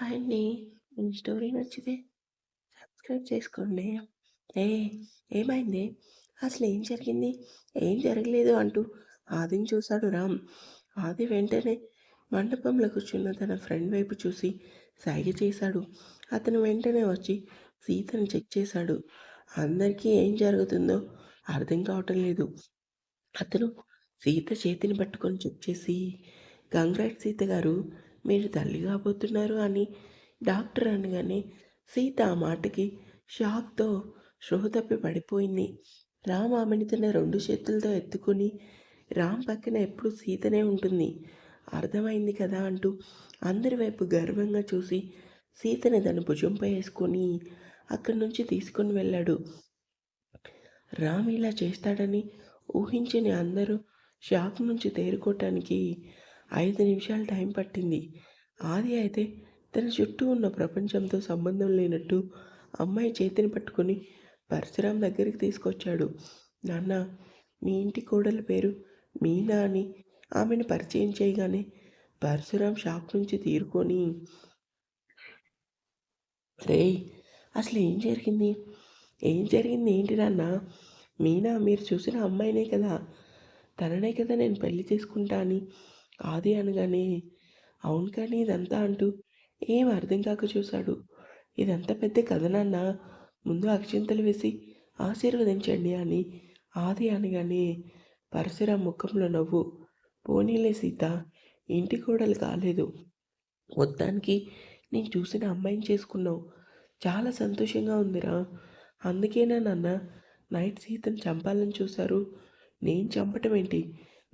Hi అండి. మీ story నచ్చితే subscribe చేసుకోండి. ఏ ఏమైంది? ఏం జరిగింది? ఏం జరగలేదు అంటూ ఆదిని చూశాడు రామ్. ఆది వెంటనే మండపంలో కూర్చున్న తన ఫ్రెండ్ వైపు చూసి సైగ చేశాడు. అతను వెంటనే వచ్చి సీతను చెక్ చేశాడు. అందరికీ ఏం జరుగుతుందో అర్థం కావటం లేదు. అతను సీత చేతిని పట్టుకొని చెక్ చేసి కంగ్రాట్ సీత గారు మీరు తల్లి కాబోతున్నారు అని డాక్టర్ అనగానే సీత ఆ మాటకి షాక్తో స్పృహ తప్పి పడిపోయింది. రామ్ ఆమెని తన రెండు చేతులతో ఎత్తుకుని రామ్ పక్కన ఎప్పుడు సీతనే ఉంటుంది. అర్థమైంది కదా అంటూ అందరి వైపు గర్వంగా చూసి సీతని తన భుజంపై వేసుకొని అక్కడి నుంచి తీసుకొని వెళ్ళాడు. రామ్ ఇలా చేస్తాడని ఊహించని అందరూ షాక్ నుంచి తేరుకోవటానికి ఐదు నిమిషాలు టైం పట్టింది. ఆది అయితే తన చుట్టూ ఉన్న ప్రపంచంతో సంబంధం లేనట్టు అమ్మాయి చేతిని పట్టుకుని పరశురాం దగ్గరికి తీసుకొచ్చాడు. నాన్న మీ ఇంటి కోడలి పేరు మీనా అని ఆమెను పరిచయం చేయగానే పరశురాం షాక్ నుంచి తీరుకొని రేయ్ అసలు ఏం జరిగింది? ఏం జరిగింది ఏంటి నాన్న? మీనా మీరు చూసిన అమ్మాయినే కదా! తననే కదా నేను పెళ్ళి చేసుకుంటా అని ఆది అనగానే అవును కానీ ఇదంతా అంటూ ఏం అర్థం కాక చూశాడు. ఇదంతా పెద్ద కథ నాన్న. ముందు అక్షింతలు వేసి ఆశీర్వదించండి అని ఆది అనగానే పరశురాం ముఖంలో నవ్వు. పోనీలే సీత ఇంటి కోడలు కాలేదు. మొత్తానికి నేను చూసిన అమ్మాయిని చేసుకున్నావు. చాలా సంతోషంగా ఉందిరా. అందుకేనా నాన్న నైట్ సీతను చంపాలని చూశారు? నేను చంపటం ఏంటి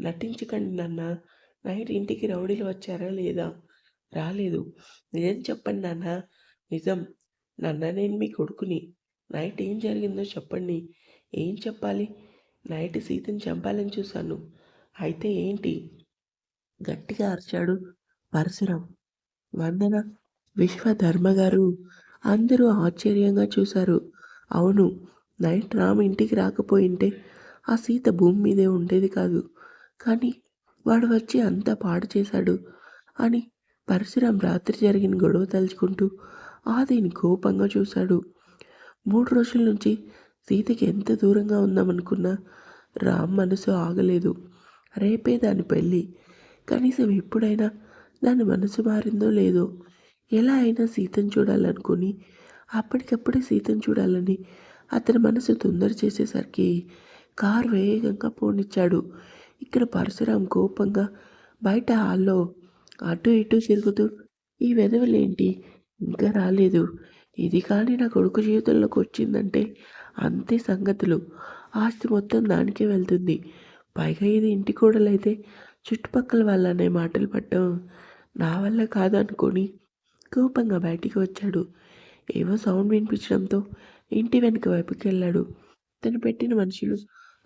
నటించకండి నాన్న. నైట్ ఇంటికి రౌడీలు వచ్చారా లేదా? రాలేదు. నిజం చెప్పండి నాన్న. నిజం. నాన్న నేను మీ కొడుకుని. నైట్ ఏం జరిగిందో చెప్పండి. ఏం చెప్పాలి? నైట్ సీతని చంపాలని చూశాను. అయితే ఏంటి? గట్టిగా అరిచాడు పరశురం. వందన విశ్వధర్మ గారు అందరూ ఆశ్చర్యంగా చూశారు. అవును నైట్ రామ్ ఇంటికి రాకపోయింటే ఆ సీత భూమి మీదే ఉండేది కాదు. కానీ వాడు వచ్చి అంతా పాడు చేశాడు అని పరశురాం రాత్రి జరిగిన గొడవ తలుచుకుంటూ ఆదిని కోపంగా చూశాడు. మూడు రోజుల నుంచి సీతకి ఎంత దూరంగా ఉందామనుకున్నా రామ్ మనసు ఆగలేదు. రేపే దాని పెళ్ళి. కనీసం ఎప్పుడైనా దాని మనసు మారిందో లేదో ఎలా అయినా సీతను చూడాలనుకుని అప్పటికప్పుడే సీతను చూడాలని అతని మనసు తొందర చేసేసరికి కారు వేగంగా పోనిచ్చాడు. ఇక్కడ పరశురాం కోపంగా బయట హాల్లో అటు ఇటు తిరుగుతూ ఈ వెధవలేంటి ఇంకా రాలేదు. ఇది కానీ నా కొడుకు జీవితంలోకి వచ్చిందంటే అంతే సంగతులు. ఆస్తి మొత్తం దానికే వెళ్తుంది. పైగా ఇది ఇంటి కూడలైతే చుట్టుపక్కల వాళ్ళనే మాటలు పట్టడం నా వల్ల కాదనుకొని కోపంగా బయటికి వచ్చాడు. ఏవో సౌండ్ వినిపించడంతో ఇంటి వెనుక వైపుకి వెళ్ళాడు తను పెట్టిన మనుషులు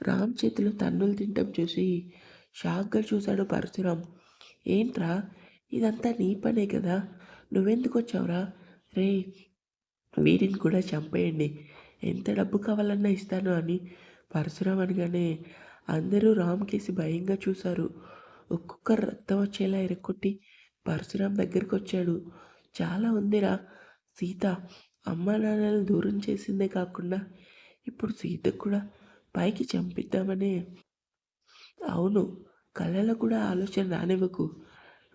రామ్ చేతిలో తన్నులు తింటం చూసి షాక్గా చూశాడు పరశురాం. ఏంట్రా? ఇదంతా నీ పనే కదా? నువ్వెందుకు వచ్చావురా? రే వీరిని కూడా చంపేయండి. ఎంత డబ్బు కావాలన్నా ఇస్తాను అని పరశురాం అనగానే అందరూ రామ్ కేసి భయంగా చూశారు. ఒక్కొక్క రక్తం వచ్చేలా ఎరక్కొట్టి పరశురాం దగ్గరికి వచ్చాడు. చాలా ఉందిరా సీత. అమ్మా నాన్నలను దూరం చేసిందే కాకుండా ఇప్పుడు సీతకు కూడా పైకి చంపిద్దామనే. అవును కళలో కూడా ఆలోచన రానివ్వకు.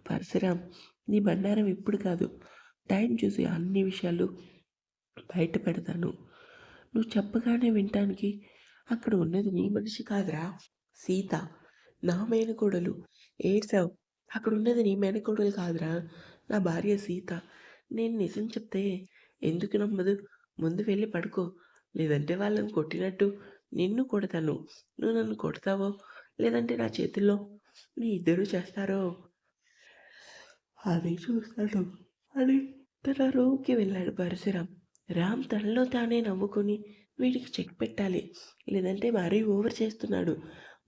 పరశురాం నీ బండారం ఇప్పుడు కాదు. టైం చూసి అన్ని విషయాలు బయట పెడతాను. నువ్వు చెప్పగానే వినటానికి అక్కడ ఉన్నది నీ మనిషి కాదురా. సీత నా మేనకోడలు. ఏడ్సావు అక్కడ ఉన్నది నీ మేనకోడలు కాదురా. నా భార్య సీత. నేను నిజం చెప్తే ఎందుకు నమ్మదు? ముందు వెళ్ళి పడుకో. లేదంటే వాళ్ళని కొట్టినట్టు నిన్ను కొడతాను. నువ్వు నన్ను కొడతావో? లేదంటే నా చేతుల్లో మీ ఇద్దరు చేస్తారో? అది చూస్తాడు. అని తన రూమ్కి వెళ్ళాడు పరశురామ్ రామ్ తనలో తానే నవ్వుకొని వీడికి చెక్ పెట్టాలి. లేదంటే మరీ ఓవర్ చేస్తున్నాడు.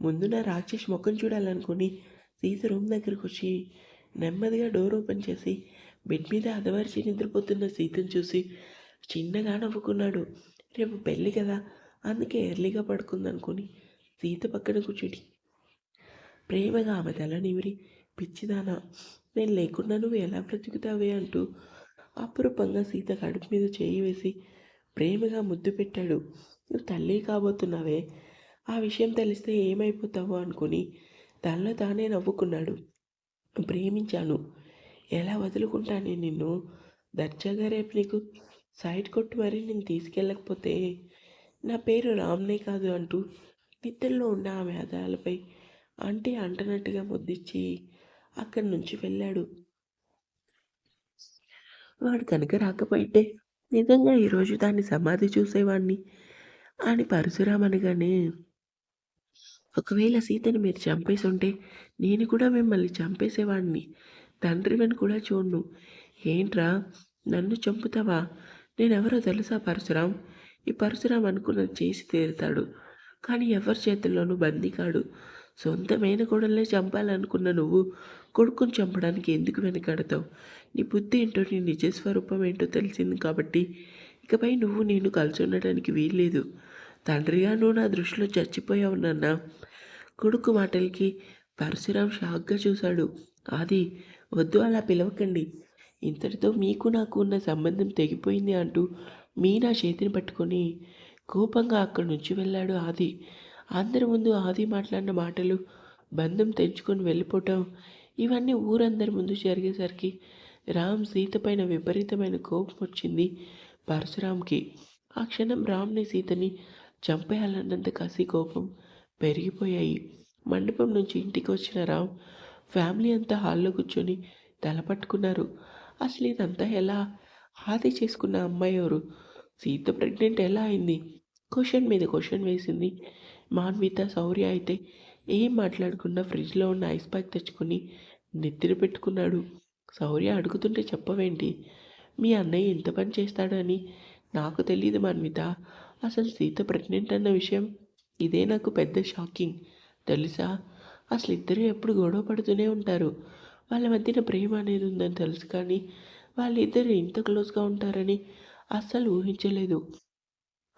ముందు నా రాక్షస్ ముఖం చూడాలనుకుని సీత రూమ్ దగ్గరకు వచ్చి నెమ్మదిగా డోర్ ఓపెన్ చేసి బెడ్ మీద అదవరిచి నిద్రపోతున్న సీతను చూసి చిన్నగా నవ్వుకున్నాడు. రేపు పెళ్ళి కదా. అందుకే ఎర్లీగా పడుకుందనుకుని సీత పక్కన కూర్చుని ప్రేమగా ఆమె తల నిమిరి పిచ్చిదానా నేను లేకుండా నువ్వు ఎలా బ్రతుకుతావే? అంటూ అపురూపంగా సీత కడుపు మీద చేయి వేసి ప్రేమగా ముద్దు పెట్టాడు. నువ్వు తల్లి కాబోతున్నావే ఆ విషయం తెలిస్తే ఏమైపోతావో? అనుకుని తనలో తానే నవ్వుకున్నాడు. ప్రేమించాను. ఎలా వదులుకుంటానే నిన్ను? దర్జాగా రేపు నీకు సైడ్ కొట్టి మరీ నేను తీసుకెళ్ళకపోతే నా పేరు రామ్నే కాదు అంటూ నిద్రలో ఉన్న ఆమె అదాలపై అంటే అంటనట్టుగా ముద్దిచ్చి అక్కడి నుంచి వెళ్ళాడు. వాడు కనుక రాకపోయింటే నిజంగా ఈరోజు దాన్ని సమాధి చూసేవాడిని అని పరశురామనగానే ఒకవేళ సీతని మీరు చంపేసి ఉంటే నేను కూడా మిమ్మల్ని చంపేసేవాడిని తండ్రివని కూడా చూడను. ఏంట్రా నన్ను చంపుతావా? నేనెవరో తెలుసా పరశురాం? ఈ పరశురాం అనుకున్నది చేసి తీరుతాడు. కానీ ఎవరి చేతుల్లోనూ బందీ కాడు. సొంత మేనకోడల్నే చంపాలనుకున్న నువ్వు కొడుకుని చంపడానికి ఎందుకు వెనకాడతావు? నీ బుద్ధి ఏంటో నీ నిజస్వరూపం ఏంటో తెలిసింది కాబట్టి ఇకపై నువ్వు నేను కలిసి ఉండడానికి వీల్లేదు. తండ్రిగా నువ్వు నా దృష్టిలో చచ్చిపోయావు నాన్న. కొడుకు మాటలకి పరశురాం షాక్గా చూశాడు. ఆది వద్దు అలా పిలవకండి. ఇంతటితో మీకు నాకు ఉన్న సంబంధం తెగిపోయింది అంటూ మీనా చేతిని పట్టుకొని కోపంగా అక్కడి నుంచి వెళ్ళాడు ఆది. అందరి ముందు ఆది మాట్లాడిన మాటలు బంధం తెంచుకొని వెళ్ళిపోవటం ఇవన్నీ ఊరందరి ముందు జరిగేసరికి రామ్ సీత పైన విపరీతమైన కోపం వచ్చింది పరశురామ్కి. ఆ క్షణం రామ్ని సీతని చంపేయాలన్నంత కసి కోపం పెరిగిపోయాయి. మండపం నుంచి ఇంటికి వచ్చిన రామ్ ఫ్యామిలీ అంతా హాల్లో కూర్చొని తల పట్టుకున్నారు. అసలు ఇదంతా ఎలా? ఆది చేసుకున్న అమ్మాయి ఎవరు? సీత ప్రెగ్నెంట్ ఎలా అయింది? క్వశ్చన్ మీద క్వశ్చన్ వేసింది. మాన్విత శౌర్య అయితే ఏం మాట్లాడకుండా ఫ్రిడ్జ్లో ఉన్న ఐస్ ప్యాక్ తెచ్చుకొని నెత్తిన పెట్టుకున్నాడు. శౌర్య అడుగుతుంటే చెప్పవేంటి? మీ అన్నయ్య ఎంత పని చేస్తాడని నాకు తెలియదు మాన్విత. అసలు సీత ప్రెగ్నెంట్ అన్న విషయం ఇదే నాకు పెద్ద షాకింగ్ తెలుసా? అసలు ఇద్దరు ఎప్పుడు గొడవ పడుతూనే ఉంటారు. వాళ్ళ మధ్యన ప్రేమ అనేది ఉందని తెలుసు కానీ వాళ్ళిద్దరు ఇంత క్లోజ్గా ఉంటారని అస్సలు ఊహించలేదు.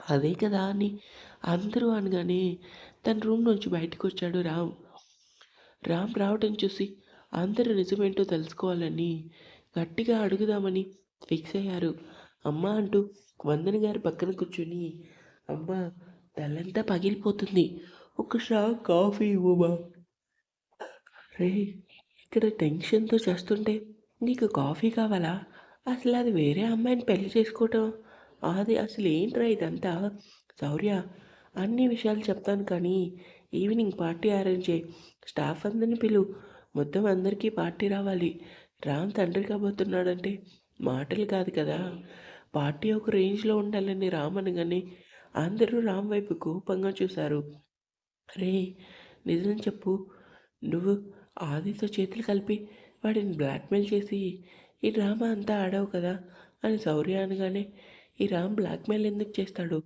అదే కదా అని అందరూ అనగానే తన రూమ్ నుంచి బయటకు వచ్చాడు రామ్. రామ్ రావటం చూసి అందరూ నిజమేంటో తెలుసుకోవాలని గట్టిగా అడుగుదామని ఫిక్స్ అయ్యారు. అమ్మ అంటూ వందన గారి పక్కన కూర్చొని అమ్మ తలంతా పగిలిపోతుంది. ఒక షాక్ కాఫీ ఇవ్వమా రే ఇక్కడ టెన్షన్తో చేస్తుంటే నీకు కాఫీ కావాలా? అసలు అది వేరే అమ్మాయిని పెళ్ళి చేసుకోవటం? అది అసలు ఏంట్రా ఇదంతా? శౌర్య అన్ని విషయాలు చెప్తాను కానీ ఈవినింగ్ పార్టీ అరేంజ్ చేయి. స్టాఫ్ అందరిని పిలు. మొత్తం అందరికీ పార్టీ రావాలి. రామ్ తండ్రి కాబోతున్నాడంటే మాటలు కాదు కదా. పార్టీ ఒక రేంజ్లో ఉండాలని రామ్ అనగానే అందరూ రామ్ వైపు కోపంగా చూశారు. రే నిజం చెప్పు. నువ్వు ఆదితో చేతులు కలిపి వాడిని బ్లాక్మెయిల్ చేసి ఈ డ్రామా అంతా ఆడావు కదా అని శౌర్య అనగానే ఈ రామ్ బ్లాక్మెయిల్ ఎందుకు చేస్తాడు?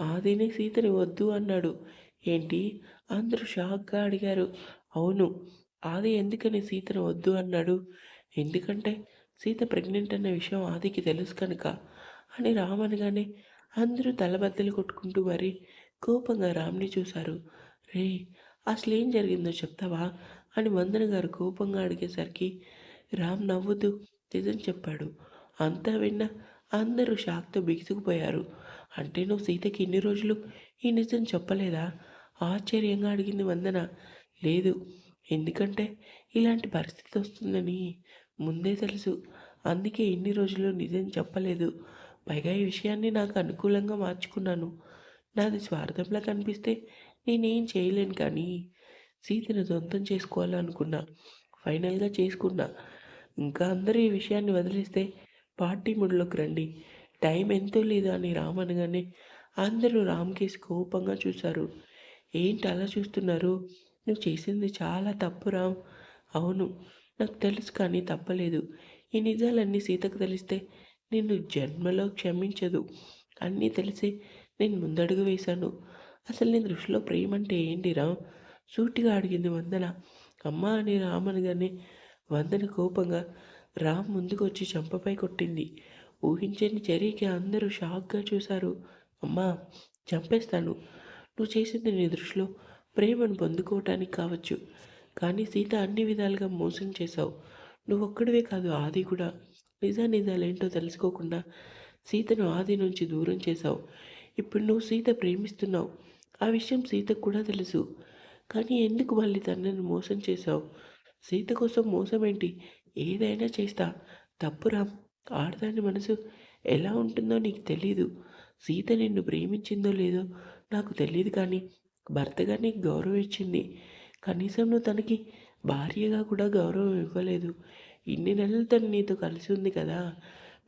ఆదిని సీతని వద్దు అన్నాడు. ఏంటి? అందరూ షాక్గా అడిగారు. అవును ఆది ఎందుకని సీతను వద్దు అన్నాడు. ఎందుకంటే సీత ప్రెగ్నెంట్ అన్న విషయం ఆదికి తెలుసు కనుక అని రామ్ అనగానే అందరూ తలబద్దలు కొట్టుకుంటూ మరి కోపంగా రామ్ని చూశారు. రే అసలు ఏం జరిగిందో చెప్తావా? అని వందన గారు కోపంగా అడిగేసరికి రామ్ నవ్వుతూ నిజం చెప్పాడు. అంతా విన్న అందరూ షాక్తో బిగుసుకుపోయారు. అంటే నువ్వు సీతకి ఇన్ని రోజులు ఈ నిజం చెప్పలేదా? ఆశ్చర్యంగా అడిగింది వందన. లేదు. ఎందుకంటే ఇలాంటి పరిస్థితి వస్తుందని ముందే తెలుసు. అందుకే ఇన్ని రోజులు నిజం చెప్పలేదు. పైగా ఈ విషయాన్ని నాకు అనుకూలంగా మార్చుకున్నాను. నాది స్వార్థంలా కనిపిస్తే నేనేం చేయలేను కానీ సీతను సొంతం చేసుకోవాలనుకున్నా ఫైనల్గా చేసుకున్నా. ఇంకా అందరూ ఈ విషయాన్ని వదిలేస్తే పార్టీ మూడ్లోకి రండి. టైం ఎంతో లేదు అని రామ్ అనగానే అందరూ రామ్కేసి కోపంగా చూశారు. ఏంటి అలా చూస్తున్నారు? నువ్వు చేసింది చాలా తప్పు రామ్. అవును నాకు తెలుసు కానీ తప్పలేదు. ఈ నిజాలన్నీ సీతకు తెలిస్తే నిన్ను జన్మలో క్షమించదు. అన్నీ తెలిసి నేను ముందడుగు వేశాను. అసలు నీ దృష్టిలో ప్రేమ అంటే ఏంటి రామ్? సూటిగా అడిగింది వందన. అమ్మ అని రామనగానే వందన కోపంగా రామ్ ముందుకు వచ్చి చంపపై కొట్టింది. ఊహించని చర్యకి అందరూ షాక్గా చూశారు. అమ్మా చంపేస్తాను. నువ్వు చేసింది నీ దృష్టిలో ప్రేమను పొందుకోవటానికి కావచ్చు. కానీ సీత అన్ని విధాలుగా మోసం చేశావు. నువ్వు ఒక్కడివే కాదు ఆది కూడా. నిజా నిజాలేంటో తెలుసుకోకుండా సీతను ఆది నుంచి దూరం చేశావు. ఇప్పుడు నువ్వు సీత ప్రేమిస్తున్నావు. ఆ విషయం సీతకు కూడా తెలుసు. కానీ ఎందుకు మళ్ళీ తనని మోసం చేశావు? సీత కోసం మోసం ఏంటి ఏదైనా చేస్తా. తప్పురా ఆడదాని మనసు ఎలా ఉంటుందో నీకు తెలీదు. సీత నిన్ను ప్రేమించిందో లేదో నాకు తెలియదు కానీ భర్తగా నీకు గౌరవం ఇచ్చింది. కనీసం నువ్వు తనకి భార్యగా కూడా గౌరవం ఇవ్వలేదు. ఇన్ని నెలలు తను నీతో కలిసి ఉంది కదా.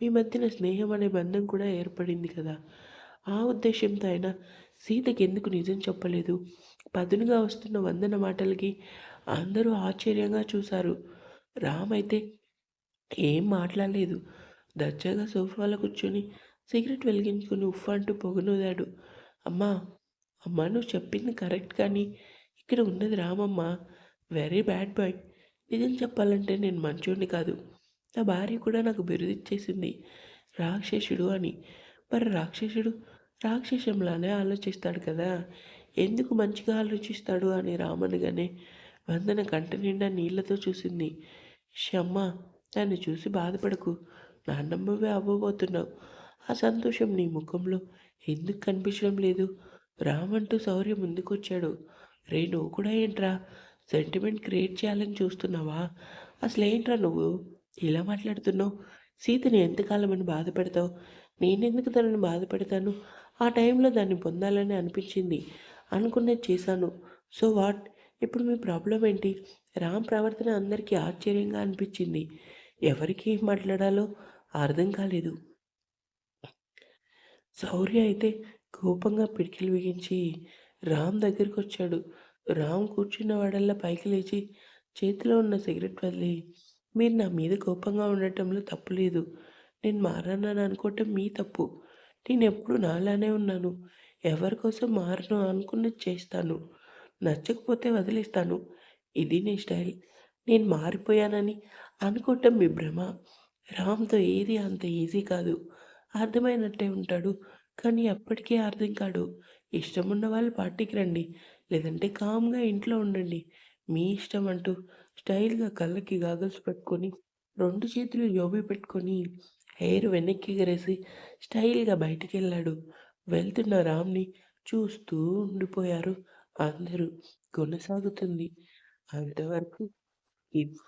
మీ మధ్యన స్నేహం అనే బంధం కూడా ఏర్పడింది కదా. ఆ ఉద్దేశంతో అయినా సీతకి ఎందుకు నిజం చెప్పలేదు? పదునుగా వస్తున్న వందన మాటలకి అందరూ ఆశ్చర్యంగా చూశారు. రామ్ అయితే ఏం మాట్లాడలేదు. దర్జాగా సోఫాలో కూర్చొని సిగరెట్ వెలిగించుకుని ఉఫ్ అంటూ పొగనూదాడు. అమ్మా అమ్మా నువ్వు చెప్పింది కరెక్ట్ కానీ ఇక్కడ ఉన్నది రామమ్మ. Very bad boy. నిజం చెప్పాలంటే నేను మంచోడిని కాదు. నా భార్య కూడా నాకు బిరుదిచ్చేసింది. రాక్షసుడు అని. మరి రాక్షసుడు రాక్షసంలానే ఆలోచిస్తాడు కదా. ఎందుకు మంచిగా ఆలోచిస్తాడు అని రామనగానే వందన కంట నిండా నీళ్ళతో చూసింది. షమ్మ నన్ను చూసి బాధపడకు. నాన్నమ్మవే అవ్వబోతున్నావు. ఆ సంతోషం నీ ముఖంలో ఎందుకు కనిపించడం లేదు రామంటూ శౌర్య ముందుకొచ్చాడు. రే నువ్వు కూడా ఏంట్రా? సెంటిమెంట్ క్రియేట్ చేయాలని చూస్తున్నావా? అసలు ఏంట్రా నువ్వు? ఇలా మాట్లాడుతున్నావు? సీతని ఎంతకాలమని బాధ పెడతావు నేనెందుకు తనని బాధ పెడతాను ఆ టైంలో దాన్ని పొందాలని అనిపించింది. అనుకున్నది చేశాను. So what? ఇప్పుడు మీ ప్రాబ్లం ఏంటి? రామ్ ప్రవర్తన అందరికీ ఆశ్చర్యంగా అనిపించింది. ఎవరికి మాట్లాడాలో అర్థం కాలేదు. శౌర్య అయితే కోపంగా పిడికిలు బిగించి రామ్ దగ్గరికి వచ్చాడు. రామ్ కూర్చున్న వాడల్లా పైకి లేచి చేతిలో ఉన్న సిగరెట్ వదిలి మీరు నా మీద కోపంగా ఉండటంలో తప్పు లేదు. నేను మారానని అనుకోవటం మీ తప్పు. నేను ఎప్పుడు నాలానే ఉన్నాను. ఎవరి కోసం మారను అనుకున్నది చేస్తాను. నచ్చకపోతే వదిలేస్తాను. ఇది నీ స్టైల్. నేను మారిపోయానని అనుకోవటం మీ భ్రమ. రామ్తో ఏది అంత ఈజీ కాదు. అర్థమైనట్టే ఉంటాడు. కానీ ఎప్పటికీ అర్థం కాడు. ఇష్టం ఉన్న వాళ్ళు పార్టీకి రండి. లేదంటే కామ్గా ఇంట్లో ఉండండి. మీ ఇష్టం అంటూ స్టైల్గా కళ్ళకి గాగల్స్ పెట్టుకొని రెండు చేతులు జోబీ పెట్టుకొని హెయిర్ వెనక్కి ఎగరేసి స్టైల్గా బయటికి వెళ్ళాడు. వెళ్తున్న రామ్ని చూస్తూ ఉండిపోయారు. అందరూ కొనసాగుతుంది. అంతవరకు కీప్